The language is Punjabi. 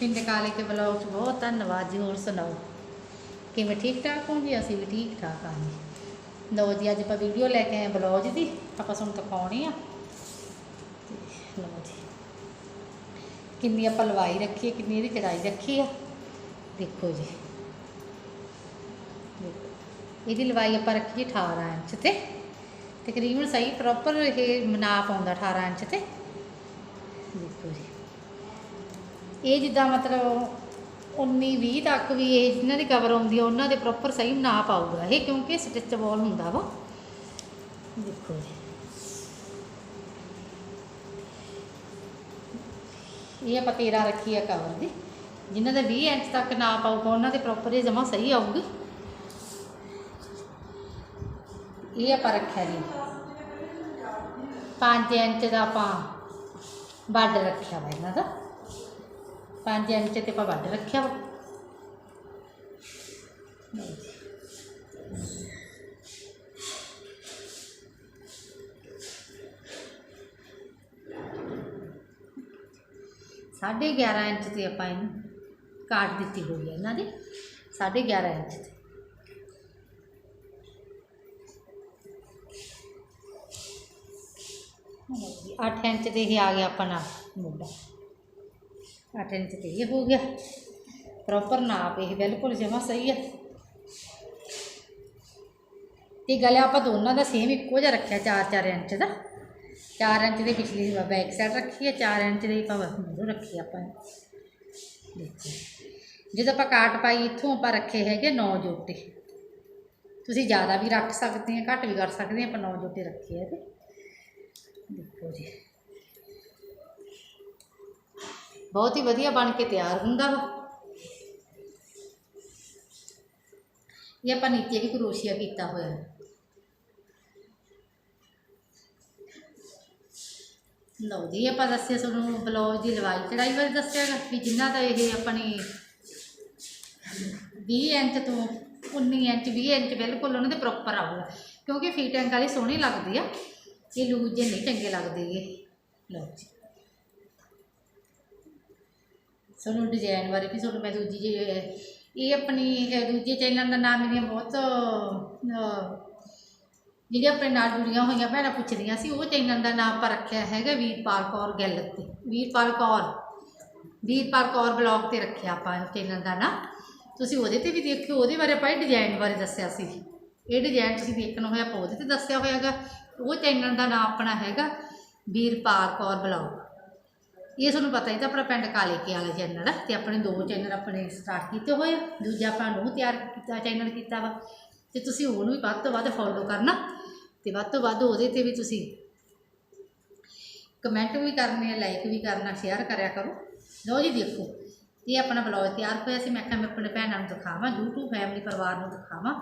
ਪਿੰਡ ਕਾਲੇ ਕੇ ਬਲੌਗ 'ਚ ਬਹੁਤ ਧੰਨਵਾਦ ਜੀ, ਹੋਰ ਸੁਣਾਓ? ਕਿਵੇਂ ਠੀਕ ਠਾਕ ਹੋ ਜੀ ਅਸੀਂ ਵੀ ਠੀਕ ਠਾਕ ਹਾਂ ਜੀ। ਲਓ ਜੀ, ਅੱਜ ਆਪਾਂ ਵੀਡੀਓ ਲੈ ਕੇ ਆਏ ਬਲੌਗ ਦੀ। ਆਪਾਂ ਤੁਹਾਨੂੰ ਦਿਖਾਉਣੀ ਆ। ਲਓ ਜੀ। ਕਿੰਨੀ ਆਪਾਂ ਲਵਾਈ ਰੱਖੀ ਹੈ ਕਿੰਨੀ ਇਹਦੀ ਚੜਾਈ ਰੱਖੀ ਆ। ਦੇਖੋ ਜੀ। ਇਹਦੀ ਲਵਾਈ ਆਪਾਂ ਰੱਖੀ ਹੈ 18 ਇੰਚ ਤੇ। ਤਕਰੀਬਨ ਸਹੀ ਪ੍ਰੋਪਰ ਇਹ ਨਾਪ ਆਉਂਦਾ 18 ਇੰਚ ਤੇ। ਦੇਖੋ ਜੀ। ਇਹ ਜਿੱਦਾਂ ਮਤਲਬ 19 20 ਤੱਕ ਵੀ ਇਹ ਜਿਨ੍ਹਾਂ ਦੀ ਕਵਰ ਆਉਂਦੀ ਆ, ਉਹਨਾਂ ਦੇ ਪ੍ਰੋਪਰ ਸਹੀ ਨਾ ਪਾਊਗਾ ਇਹ, ਕਿਉਂਕਿ ਸਟਿਚੇਬਲ ਹੁੰਦਾ ਵਾ। ਦੇਖੋ ਜੀ। ਇਹ ਆਪਾਂ 13 ਰੱਖੀ ਆ ਕਵਰ ਦੀ। ਜਿਨ੍ਹਾਂ ਦਾ 20 ਇੰਚ ਤੱਕ ਨਾ ਪਾਊਗਾ, ਉਹਨਾਂ ਦੇ ਪ੍ਰੋਪਰ ਇਹ ਜਮਾ ਸਹੀ ਆਊਗੀ। ਇਹ ਆਪਾਂ ਰੱਖਿਆ ਜੀ। 5 ਇੰਚ ਦਾ ਆਪਾਂ ਬਾਰਡਰ ਰੱਖਿਆ ਵਾ ਇਹਨਾਂ ਦਾ। 5 ਇੰਚ ਤੇ ਆਪਾਂ ਬਾਰਡਰ ਰੱਖਿਆ ਵਾ। ਸਾਢੇ 11 ਇੰਚ ਤੇ ਆਪਾਂ ਇਹਨੂੰ ਕਾਟ ਦਿੱਤੀ ਹੋਈ ਹੈ ਇਹਨਾਂ ਦੀ, ਸਾਢੇ 11 ਇੰਚ ਤੇ। ਅੱਠ ਇੰਚ ਤੇ ਹੀ ਆ ਗਿਆ ਆਪਣਾ ਮੋਢਾ 8 ਇੰਚ ਤੇ ਇਹ ਹੋ ਗਿਆ। ਪ੍ਰੋਪਰ ਨਾਪ ਇਹ ਬਿਲਕੁਲ ਜਮਾ ਸਹੀ ਹੈ ਤੇ ਗਲਾ ਆਪਾਂ ਦੋਨਾਂ ਦਾ ਸੇਮ ਇੱਕੋ ਜਿਹਾ ਰੱਖਿਆ 4-4 ਇੰਚ ਦਾ। 4 ਇੰਚ ਦੇ ਪਿਛਲੀ ਬੈਕ ਸਾਈਡ ਰੱਖੀ ਹੈ 4 ਇੰਚ ਦੇ ਆਪਾਂ ਮੂਹਰੋਂ ਰੱਖੀ ਆਪਾਂ। ਦੇਖੋ। ਜਦੋਂ ਆਪਾਂ ਕਾਟ ਪਾਈ, ਇੱਥੋਂ ਆਪਾਂ ਰੱਖੇ ਹੈਗੇ 9 ਜੋਟੇ। ਤੁਸੀਂ ਜ਼ਿਆਦਾ ਵੀ ਰੱਖ ਸਕਦੇ ਆ, ਘੱਟ ਵੀ ਕਰ ਸਕਦੇ ਆ, ਆਪਾਂ 9 ਜੋਟੇ ਰੱਖੇ ਆ ਇਹਦੇ। ਦੇਖੋ ਜੀ। ਬਹੁਤ ਹੀ ਵਧੀਆ ਬਣ ਕੇ ਤਿਆਰ ਹੁੰਦਾ ਵਾ। ਇਹ ਆਪਾਂ ਨੀਚੇ ਵੀ ਕਰੋਸ਼ੀਆ ਕੀਤਾ ਹੋਇਆ। ਲਓ ਜੀ, ਆਪਾਂ ਦੱਸਿਆ ਤੁਹਾਨੂੰ ਬਲੌਜ ਦੀ ਲਵਾਈ ਚੜਾਈ ਬਾਰੇ ਦੱਸਿਆ ਵੀ ਜਿੰਨਾ ਦਾ ਇਹ ਆਪਣੀ 20 ਇੰਚ ਤੋਂ 19 ਇੰਚ 20 ਇੰਚ ਬਿਲਕੁਲ ਉਹਨਾਂ ਦੇ ਪ੍ਰੋਪਰ ਆਊਗਾ। ਕਿਉਂਕਿ ਫੀਟਿੰਗ ਵਾਲੀ ਸੋਹਣੀ ਲੱਗਦੀ ਆ, ਇਹ ਲੂਜ ਜੇ ਨਹੀਂ ਚੰਗੇ ਲੱਗਦੇ ਇਹ ਲਓ ਜੀ। ਤੁਹਾਨੂੰ ਡਿਜ਼ਾਈਨ ਬਾਰੇ ਵੀ ਤੁਹਾਨੂੰ ਮੈਂ ਦੂਜੀ ਜੀ, ਇਹ ਆਪਣੀ ਦੂਜੇ ਚੈਨਲ ਦਾ ਨਾਮ ਮੇਰੀਆਂ ਬਹੁਤ ਜਿਹੜੀਆਂ ਆਪਣੇ ਨਾਲ ਜੁੜੀਆਂ ਹੋਈਆਂ ਭੈਣਾਂ ਪੁੱਛਦੀਆਂ ਸੀ, ਉਹ ਚੈਨਲ ਦਾ ਨਾਮ ਆਪਾਂ ਰੱਖਿਆ ਹੈਗਾ ਵੀਰਪਾਲ ਕੌਰ ਗਿੱਲ ਤੇ। ਵੀਰਪਾਲ ਕੌਰ। ਵੀਰਪਾਲ ਕੌਰ ਬਲੌਗ ਤੇ ਰੱਖਿਆ ਆਪਾਂ ਚੈਨਲ ਦਾ ਨਾਮ। ਤੁਸੀਂ ਉਹਦੇ ਤੇ ਵੀ ਦੇਖਿਓ, ਉਹਦੇ ਬਾਰੇ ਆਪਾਂ ਇਹ ਡਿਜ਼ਾਈਨ ਬਾਰੇ ਦੱਸਿਆ ਸੀ। ਇਹ ਡਿਜ਼ਾਈਨ ਤੁਸੀਂ ਦੇਖਣਾ ਹੋਇਆ, ਆਪਾਂ ਉਹਦੇ ਤੇ ਦੱਸਿਆ ਹੋਇਆਗਾ ਉਹ ਚੈਨਲ ਦਾ ਨਾਮ ਆਪਣਾ ਹੈਗਾ ਵੀਰਪਾਲ ਕੌਰ ਬਲੌਗ ਇਹ ਤੁਹਾਨੂੰ ਪਤਾ ਹੀ ਤਾਂ ਆਪਣਾ ਪਿੰਡ ਕਾਲੇ ਕੇ ਵਾਲਾ ਚੈਨਲ ਆ ਤੇ ਆਪਣੇ ਦੋ ਚੈਨਲ ਆਪਣੇ ਸਟਾਰਟ ਕੀਤੇ ਹੋਏ ਆ। ਦੂਜਾ ਆਪਾਂ ਨੂੰ ਤਿਆਰ ਕੀਤਾ ਚੈਨਲ ਕੀਤਾ ਵਾ। ਤੇ ਤੁਸੀਂ ਉਹਨੂੰ ਵੀ ਵੱਧ ਤੋਂ ਵੱਧ ਫੋਲੋ ਕਰਨਾ ਤੇ ਵੱਧ ਤੋਂ ਵੱਧ ਉਹਦੇ ਤੇ ਵੀ ਤੁਸੀਂ ਕਮੈਂਟ ਵੀ ਕਰਨੇ ਆ ਲਾਈਕ ਵੀ ਕਰਨਾ ਸ਼ੇਅਰ ਕਰਿਆ ਕਰੋ। ਲਓ ਜੀ ਦੇਖੋ, ਇਹ ਆਪਣਾ ਬਲੌਗ ਤਿਆਰ ਹੋਇਆ ਸੀ। ਮੈਂ ਕਿਹਾ ਮੈਂ ਆਪਣੇ ਭੈਣਾਂ ਨੂੰ ਦਿਖਾਵਾਂ, YouTube ਫੈਮਿਲੀ ਪਰਿਵਾਰ ਨੂੰ ਦਿਖਾਵਾਂ।